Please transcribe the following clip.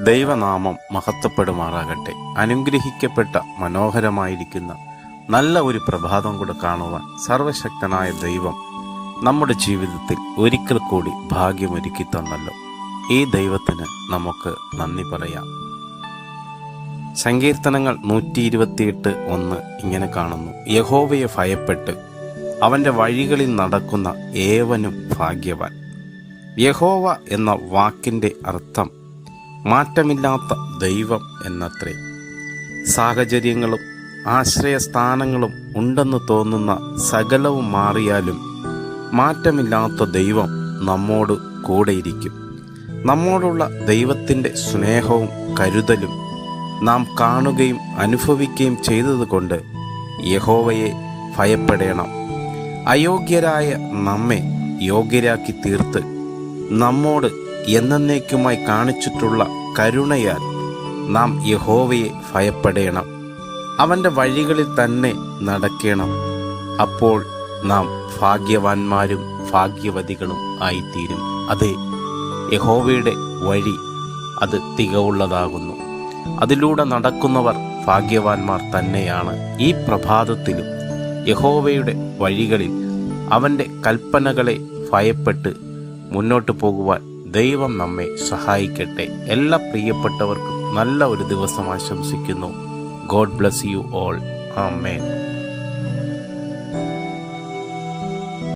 ദൈവനാമം മഹത്വപ്പെടുമാറാകട്ടെ. അനുഗ്രഹിക്കപ്പെട്ട മനോഹരമായിരിക്കുന്ന നല്ല ഒരു പ്രഭാതം കൂടെ കാണുവാൻ സർവശക്തനായ ദൈവം നമ്മുടെ ജീവിതത്തിൽ ഒരിക്കൽ കൂടി ഭാഗ്യമൊരുക്കി തന്നല്ലോ. ഈ ദൈവത്തിന് നമുക്ക് നന്ദി പറയാം. സങ്കീർത്തനങ്ങൾ നൂറ്റി ഇരുപത്തിയെട്ട് ഒന്ന് ഇങ്ങനെ കാണുന്നു. യഹോവയെ ഭയപ്പെട്ട് അവന്റെ വഴികളിൽ നടക്കുന്ന ഏവനും ഭാഗ്യവാൻ. യഹോവ എന്ന വാക്കിന്റെ അർത്ഥം മാറ്റമില്ലാത്ത ദൈവം എന്നത്രേ. സാഹചര്യങ്ങളും ആശ്രയസ്ഥാനങ്ങളും ഉണ്ടെന്ന് തോന്നുന്ന സകലവും മാറിയാലും മാറ്റമില്ലാത്ത ദൈവം നമ്മോട് കൂടെയിരിക്കും. നമ്മോടുള്ള ദൈവത്തിന്റെ സ്നേഹവും കരുതലും നാം കാണുകയും അനുഭവിക്കുകയും ചെയ്തതുകൊണ്ട് യഹോവയെ ഭയപ്പെടേണം. അയോഗ്യരായ നമ്മെ യോഗ്യരാക്കി തീർത്ത് നമ്മോട് എന്നേക്കുമായി കാണിച്ചിട്ടുള്ള കരുണയാൽ നാം യഹോവയെ ഭയപ്പെടേണം. അവന്റെ വഴികളിൽ തന്നെ നടക്കണം. അപ്പോൾ നാം ഭാഗ്യവാന്മാരും ഭാഗ്യവതികളും ആയിത്തീരും. അതെ യഹോവയുടെ വഴി അത് തികവുള്ളതാകുന്നു. അതിലൂടെ നടക്കുന്നവർ ഭാഗ്യവാന്മാർ തന്നെയാണ്. ഈ പ്രഭാതത്തിലും യഹോവയുടെ വഴികളിൽ അവന്റെ കൽപ്പനകളെ ഭയപ്പെട്ട് മുന്നോട്ട് പോകുവാൻ ദൈവം നമ്മെ സഹായിക്കട്ടെ. എല്ലാ പ്രിയപ്പെട്ടവർക്കും നല്ല ഒരു ദിവസം ആശംസിക്കുന്നു. God bless you all amen